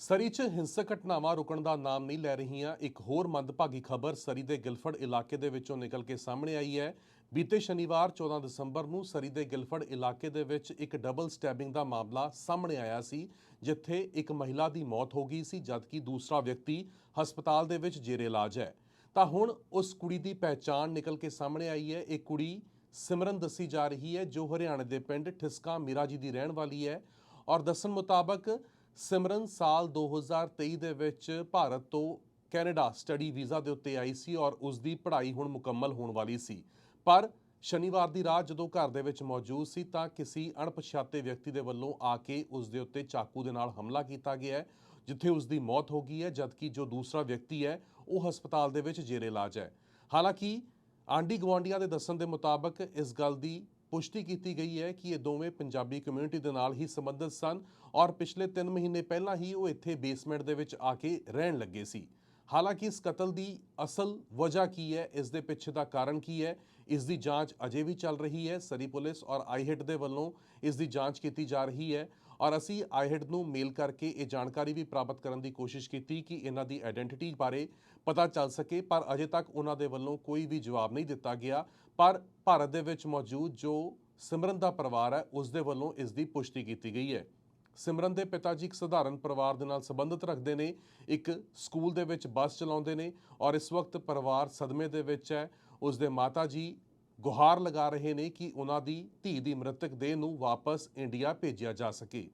ਸਰੀ 'ਚ ਹਿੰਸਕ ਘਟਨਾਵਾਂ ਰੁਕਣ ਦਾ ਨਾਮ ਨਹੀਂ ਲੈ ਰਹੀਆਂ, ਇੱਕ ਹੋਰ ਮੰਦਭਾਗੀ ਖਬਰ ਸਰੀ ਦੇ ਗਿਲਫੜ ਇਲਾਕੇ ਦੇ ਵਿੱਚੋਂ ਨਿਕਲ ਕੇ ਸਾਹਮਣੇ ਆਈ ਹੈ। ਬੀਤੇ ਸ਼ਨੀਵਾਰ 14 ਦਸੰਬਰ ਨੂੰ ਸਰੀ ਦੇ ਗਿਲਫੜ ਇਲਾਕੇ ਦੇ ਵਿੱਚ ਇੱਕ ਡਬਲ ਸਟੈਬਿੰਗ ਦਾ ਮਾਮਲਾ ਸਾਹਮਣੇ ਆਇਆ ਸੀ, ਜਿੱਥੇ ਇੱਕ ਮਹਿਲਾ ਦੀ ਮੌਤ ਹੋ ਗਈ ਸੀ, ਜਦਕਿ ਦੂਸਰਾ ਵਿਅਕਤੀ ਹਸਪਤਾਲ ਦੇ ਵਿੱਚ ਜੇਰੇ ਇਲਾਜ ਹੈ। ਤਾਂ ਹੁਣ ਉਸ ਕੁੜੀ ਦੀ ਪਹਿਚਾਣ ਨਿਕਲ ਕੇ ਸਾਹਮਣੇ ਆਈ ਹੈ। ਇਹ ਕੁੜੀ ਸਿਮਰਨ ਦੱਸੀ ਜਾ ਰਹੀ ਹੈ, ਜੋ ਹਰਿਆਣਾ ਦੇ ਪਿੰਡ ਠਿਸਕਾ ਮੀਰਾ ਜੀ ਦੀ ਰਹਿਣ ਵਾਲੀ ਹੈ। ਔਰ ਦੱਸਣ ਮੁਤਾਬਕ ਸਿਮਰਨ ਸਾਲ 2023 ਦੇ ਵਿੱਚ ਭਾਰਤ ਤੋਂ ਕੈਨੇਡਾ ਸਟੱਡੀ ਵੀਜ਼ਾ ਦੇ ਉੱਤੇ ਆਈ ਸੀ ਔਰ ਉਸ ਦੀ ਪੜ੍ਹਾਈ ਹੁਣ ਮੁਕੰਮਲ ਹੋਣ ਵਾਲੀ ਸੀ। ਪਰ ਸ਼ਨੀਵਾਰ ਦੀ ਰਾਤ ਜਦੋਂ ਘਰ ਦੇ ਵਿੱਚ ਮੌਜੂਦ ਸੀ ਤਾਂ ਕਿਸੇ ਅਣਪਛਾਤੇ ਵਿਅਕਤੀ ਦੇ ਵੱਲੋਂ ਆ ਕੇ ਉਸ ਦੇ ਉੱਤੇ ਚਾਕੂ ਦੇ ਨਾਲ ਹਮਲਾ ਕੀਤਾ ਗਿਆ ਹੈ, ਜਿੱਥੇ ਉਸ ਦੀ ਮੌਤ ਹੋ ਗਈ ਹੈ, ਜਦਕਿ ਜੋ ਦੂਸਰਾ ਵਿਅਕਤੀ ਹੈ, ਉਹ ਹਸਪਤਾਲ ਦੇ ਵਿੱਚ ਜੇਰੇ ਇਲਾਜ ਹੈ। ਹਾਲਾਂਕਿ ਆਂਡੀ ਗਵਾਂਡੀਆਂ ਦੇ ਦੱਸਣ ਦੇ ਮੁਤਾਬਕ ਇਸ ਗੱਲ ਦੀ ਪੁਸ਼ਟੀ ਕੀਤੀ ਗਈ ਹੈ ਕਿ ਇਹ ਦੋਵੇਂ ਪੰਜਾਬੀ ਕਮਿਊਨਿਟੀ ਦੇ ਨਾਲ ਹੀ ਸੰਬੰਧਿਤ ਸਨ ਔਰ ਪਿਛਲੇ 3 ਮਹੀਨੇ ਪਹਿਲਾਂ ਹੀ ਉਹ ਇੱਥੇ ਬੇਸਮੈਂਟ ਦੇ ਵਿੱਚ ਆ ਕੇ ਰਹਿਣ ਲੱਗੇ ਸੀ। ਹਾਲਾਂਕਿ ਇਸ ਕਤਲ ਦੀ ਅਸਲ ਵਜ੍ਹਾ ਕੀ ਹੈ, ਇਸ ਦੇ ਪਿੱਛੇ ਦਾ ਕਾਰਨ ਕੀ ਹੈ, ਇਸ ਦੀ ਜਾਂਚ ਅਜੇ ਵੀ ਚੱਲ ਰਹੀ ਹੈ। ਸਰੀ ਪੁਲਿਸ ਔਰ ਆਈਹਿਟ ਦੇ ਵੱਲੋਂ ਇਸ ਦੀ ਜਾਂਚ ਕੀਤੀ ਜਾ ਰਹੀ ਹੈ। ਔਰ ਅਸੀਂ ਆਈਹਿਟ ਨੂੰ ਮੇਲ ਕਰਕੇ ਇਹ ਜਾਣਕਾਰੀ ਵੀ ਪ੍ਰਾਪਤ ਕਰਨ ਦੀ ਕੋਸ਼ਿਸ਼ ਕੀਤੀ ਕਿ ਇਹਨਾਂ ਦੀ ਆਇਡੈਂਟੀਟੀ ਬਾਰੇ ਪਤਾ ਚੱਲ ਸਕੇ, ਪਰ ਅਜੇ ਤੱਕ ਉਹਨਾਂ ਦੇ ਵੱਲੋਂ ਕੋਈ ਵੀ ਜਵਾਬ ਨਹੀਂ ਦਿੱਤਾ ਗਿਆ। ਪਰ ਭਾਰਤ ਦੇ ਵਿੱਚ ਮੌਜੂਦ ਜੋ ਸਿਮਰਨ ਦਾ ਪਰਿਵਾਰ ਹੈ, ਉਸ ਦੇ ਵੱਲੋਂ ਇਸ ਦੀ ਪੁਸ਼ਟੀ ਕੀਤੀ ਗਈ ਹੈ। ਸਿਮਰਨ ਦੇ ਪਿਤਾ ਜੀ ਇੱਕ ਸਧਾਰਨ ਪਰਿਵਾਰ ਦੇ ਨਾਲ ਸੰਬੰਧਿਤ ਰੱਖਦੇ ਨੇ, ਇੱਕ ਸਕੂਲ ਦੇ ਵਿੱਚ ਬੱਸ ਚਲਾਉਂਦੇ ਨੇ ਔਰ ਇਸ ਵਕਤ ਪਰਿਵਾਰ ਸਦਮੇ ਦੇ ਵਿੱਚ ਹੈ। ਉਸ ਦੇ ਮਾਤਾ ਜੀ ਗੁਹਾਰ ਲਗਾ ਰਹੇ ਨੇ ਕਿ ਉਹਨਾਂ ਦੀ ਧੀ ਦੀ ਮ੍ਰਿਤਕ ਦੇਹ ਨੂੰ ਵਾਪਸ ਇੰਡੀਆ ਭੇਜਿਆ ਜਾ ਸਕੇ।